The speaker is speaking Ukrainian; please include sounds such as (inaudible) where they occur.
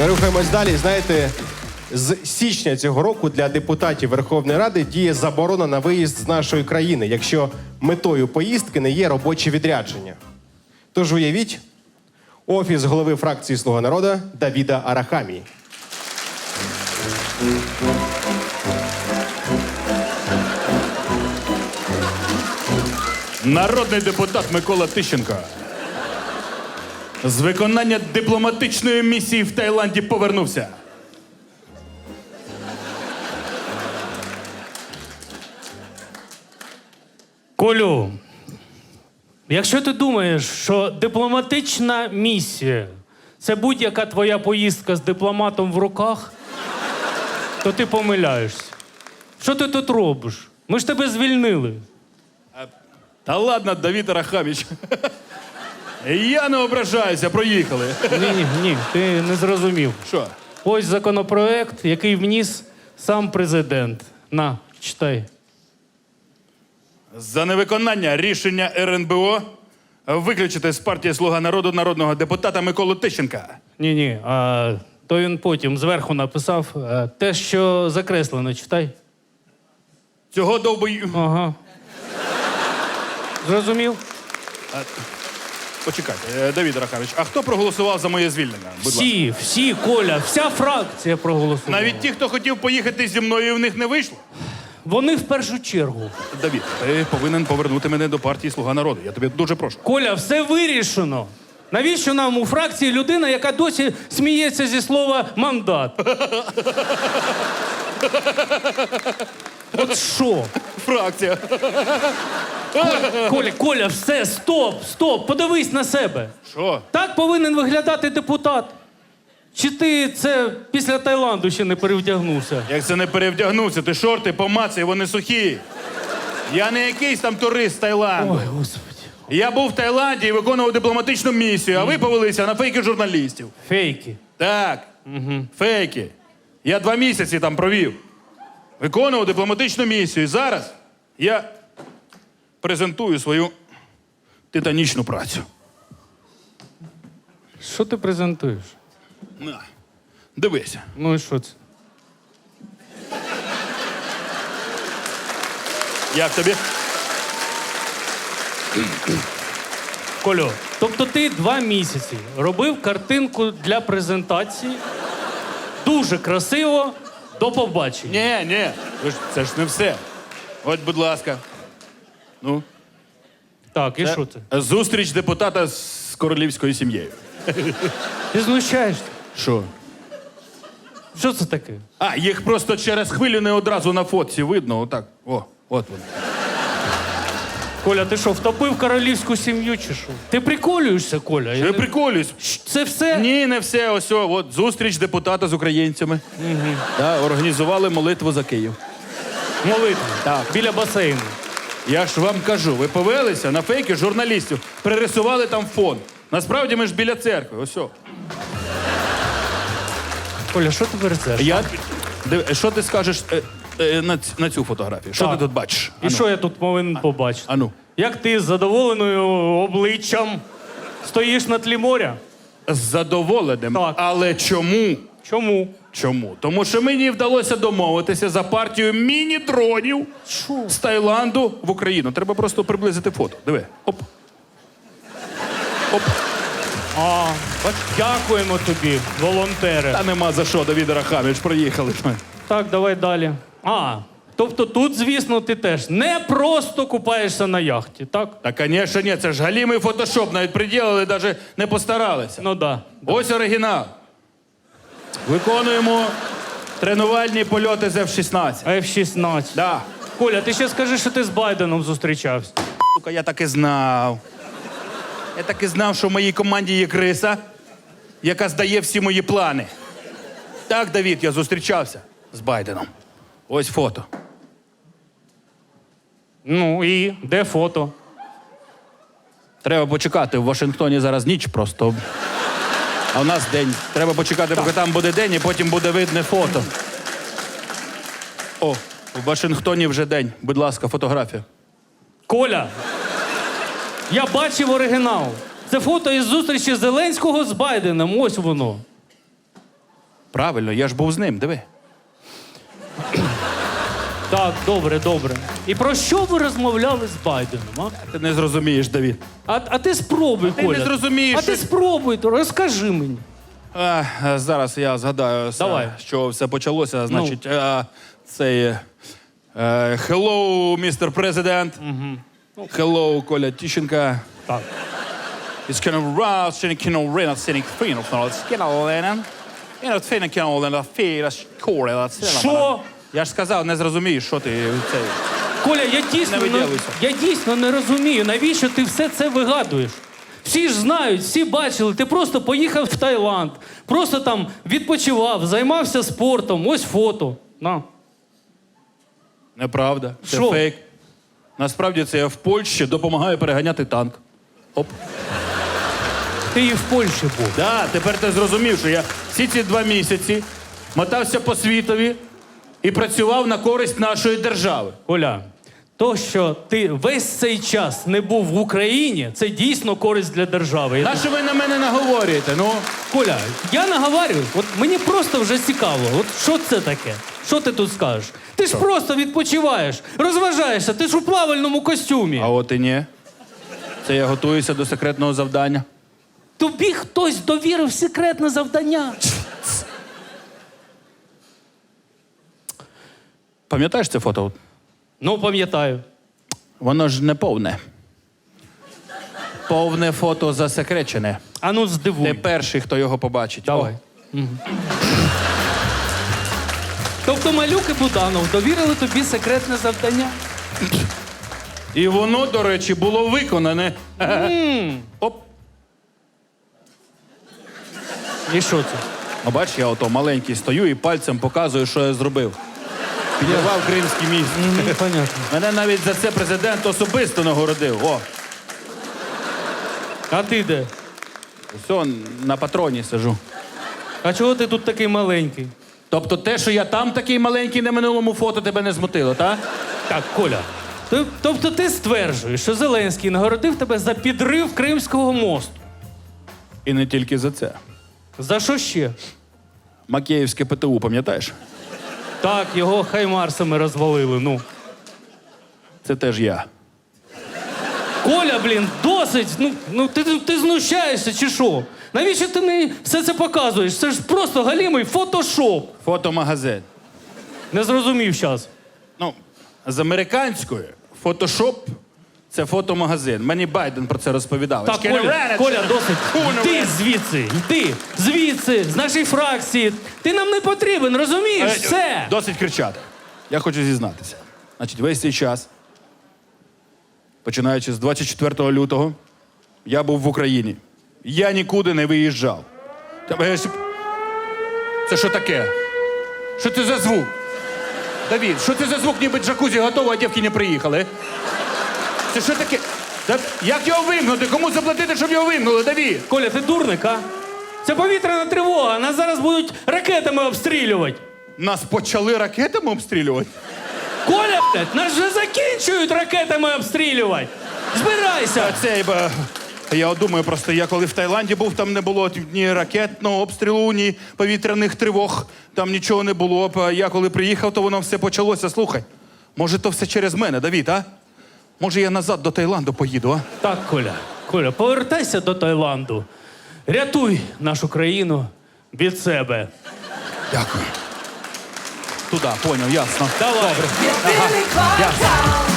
Рухаємось далі. Знаєте, з січня цього року для депутатів Верховної Ради діє заборона на виїзд з нашої країни, якщо метою поїздки не є робоче відрядження. Тож уявіть, офіс голови фракції Слуга народу Давіда Арахамії. Народний депутат Микола Тищенко. З виконання дипломатичної місії в Таїланді повернувся. Колю, якщо ти думаєш, що дипломатична місія це будь-яка твоя поїздка з дипломатом в руках, то ти помиляєшся. Що ти тут робиш? Ми ж тебе звільнили. Та ладно, Давід Арахаміч. Я не ображаюся, проїхали. Ні, ні, ні, ти не зрозумів. Що? Ось законопроект, який вніс сам президент. На, читай. За невиконання рішення РНБО виключити з партії Слуга народу народного депутата Миколу Тищенка. Ні, ні, а то він потім зверху написав е, те, що закреслено, читай. Цього довбою. Ага. Зрозумів? Почекайте, е, Давід Арахаміч, а хто проголосував за моє звільнення? Будь ласка. Всі, всі, Коля, вся фракція проголосувала. Навіть ті, хто хотів поїхати зі мною, і в них не вийшло. Вони в першу чергу. Давід, ти повинен повернути мене до партії Слуга народу. Я тобі дуже прошу. Коля, все вирішено. Навіщо нам у фракції людина, яка досі сміється зі слова мандат? (laughs) От що? Фракція. Коля, Коля, все, стоп, стоп, подивись на себе. Що? Так повинен виглядати депутат. Чи ти це після Таїланду ще не перевдягнувся? Як це не перевдягнувся? Ти шорти помацай, вони сухі. Я не якийсь там турист з Таїланду. Ой, господи. Я був в Таїланді і виконував дипломатичну місію, а ви повелися на фейки журналістів. Фейки. Так, фейки. Я два місяці там провів. Виконував дипломатичну місію. І зараз я презентую свою титанічну працю. Що ти презентуєш? На, дивися. Ну і що це? Як тобі? Колю, тобто ти два місяці робив картинку для презентації. Дуже красиво. До побачення. Ні, ні, ви ж- це ж не все. От, будь ласка. Ну, Так, і що це? Зустріч депутата з королівською сім'єю. Ти знущаєшся? Що? Що це таке? А, їх просто через хвилю не одразу на фотці видно. Отак. О, от вони. Коля, ти що, втопив королівську сім'ю чи що? Ти приколюєшся, Коля? Я не-. Щ, Це все? Ні, не все. Ось о, от зустріч депутата з українцями. Да, організували молитву за Київ. Молитва. Так. Біля басейну. Я ж вам кажу, ви повелися на фейки журналістів, пририсували там фон. Насправді ми ж біля церкви. Ось. о. Коля, що ти верзеш? Я... Див- Що ти скажеш е, е, на, ць- на цю фотографію? Що Так. ти тут бачиш? І що я тут повинен побачити? Ану. Як ти з задоволеною обличчям стоїш на тлі моря? З задоволеним. Так. Але чому? Чому? Чому? Тому що мені вдалося домовитися за партію міні-дронів з Таїланду в Україну. Треба просто приблизити фото. Диви. Оп. Оп. А, бач, дякуємо тобі, волонтери. Та нема за що, Давід Рахаміч, проїхали. Так, давай далі. А, тобто тут, звісно, ти теж не просто купаєшся на яхті, так? Та, звісно, ні, це ж галімий фотошоп, навіть приділили, навіть не постаралися. Ну да. Ось оригінал. Виконуємо тренувальні польоти з F-16. F-16. Да. Коля, ти ще скажи, що ти з Байденом зустрічався. Сука, я так і знав. Я так і знав, що в моїй команді є криса, яка здає всі мої плани. Так, Давід, я зустрічався з Байденом. Ось фото. Ну і де фото? Треба почекати. В Вашингтоні зараз ніч просто. А в нас день. Треба почекати, поки там буде день, і потім буде видне фото. О, в Вашингтоні вже день. Будь ласка, фотографія. Коля, я бачив оригінал. Це фото із зустрічі Зеленського з Байденом. Ось воно. Правильно, я ж був з ним, диви. Так, добре, добре. І про що ви розмовляли з Байденом? А, Ти не зрозумієш, Давід. а, а ти спробуй, ти не зрозумієш, А ти що- спробуй, то розкажи мені. А, е, зараз я згадаю, все, Давай. що все почалося. Значить, е, цей. е, hello, містер президент. Hello, Коля Тіщенка. Так. It's kind of rough, kind of rent, sitting fin of något, skinna lenen. І на фіна кинули на фіра школи. Що? Я ж сказав, не зрозумієш, що ти цей. Коля, я дійсно, Не я дійсно не розумію, навіщо ти все це вигадуєш. Всі ж знають, всі бачили, ти просто поїхав в Таїланд, просто там відпочивав, займався спортом, ось фото. На. Неправда. Це Що? фейк. Насправді це я в Польщі допомагаю переганяти танк. Оп. Ти і в Польщі був. Да, тепер ти зрозумів, що я всі ці два місяці мотався по світові і працював на користь нашої держави. Коля, то, що ти весь цей час не був в Україні, це дійсно користь для держави. Я- Нащо ви на мене наговорюєте? Ну, Коля, я наговарюю, от мені просто вже цікаво, от що це таке? Що ти тут скажеш? Ти ж просто відпочиваєш, розважаєшся, ти ж у плавальному костюмі. а от і ні. Це я готуюся до секретного завдання. Тобі хтось довірив секретне завдання. (laughs) Пам'ятаєш це фото? Ну, пам'ятаю. Воно ж не повне. Повне фото засекречене. А ну здивуй. Ти перший, хто його побачить. Давай. Тобто Малюк і Буданов довірили тобі секретне завдання? І воно, до речі, було виконане. Оп. І що це? Ну, бач, я ото маленький стою і пальцем показую, що я зробив. Підірвав Кримський міст. Мгм, Понятно. (laughs) Мене навіть за це президент особисто нагородив. О, А ти де? все, на патроні сижу. А чого ти тут такий маленький? Тобто те, що я там такий маленький на минулому фото, тебе не змотило, так? Так, Коля. ти- Тобто ти стверджуєш, що Зеленський нагородив тебе за підрив Кримського мосту. І не тільки за це. За що ще? Макеївське ПТУ, пам'ятаєш? Так, його хаймарсами розвалили. Ну. Це теж я. Коля, блін, досить. Ну, ну ти, ти, ти знущаєшся чи що? Навіщо ти мені все це показуєш? Це ж просто галімий фотошоп. Фотомагазин. Не зрозумів зараз. Ну, з американської фотошоп це фотомагазин. Мені Байден про це розповідав. Так, Коля, Коля, досить. around. звідси, йди, звідси, з нашої фракції. Ти нам не потрібен, розумієш? Е, Все. Досить кричати. Я хочу зізнатися. Значить, весь цей час, починаючи з 24 лютого, я був в Україні. Я нікуди не виїжджав. Е, Це що таке? Що це за звук? Давід, що це за звук, ніби джакузі готово, а дівки не приїхали? Це що таке? Та як його вимкнути? Кому заплатити, щоб його вимкнули, Давід? Коля, ти дурник, а? Це повітряна тривога. Нас зараз будуть ракетами обстрілювати. Нас почали ракетами обстрілювати? Коля, блядь, нас вже закінчують ракетами обстрілювати. Збирайся. А цей ба. Я от думаю, просто я коли в Таїланді був, там не було ні ракетного обстрілу, ні повітряних тривог, там нічого не було. Я коли приїхав, то воно все почалося. Слухай, може, то все через мене, Давід, а? Може, я назад до Таїланду поїду, а? Так, Коля, Коля, повертайся до Таїланду. Рятуй нашу країну від себе. Дякую. Туди, поняв, ясно. Давай. Єдиний квартал.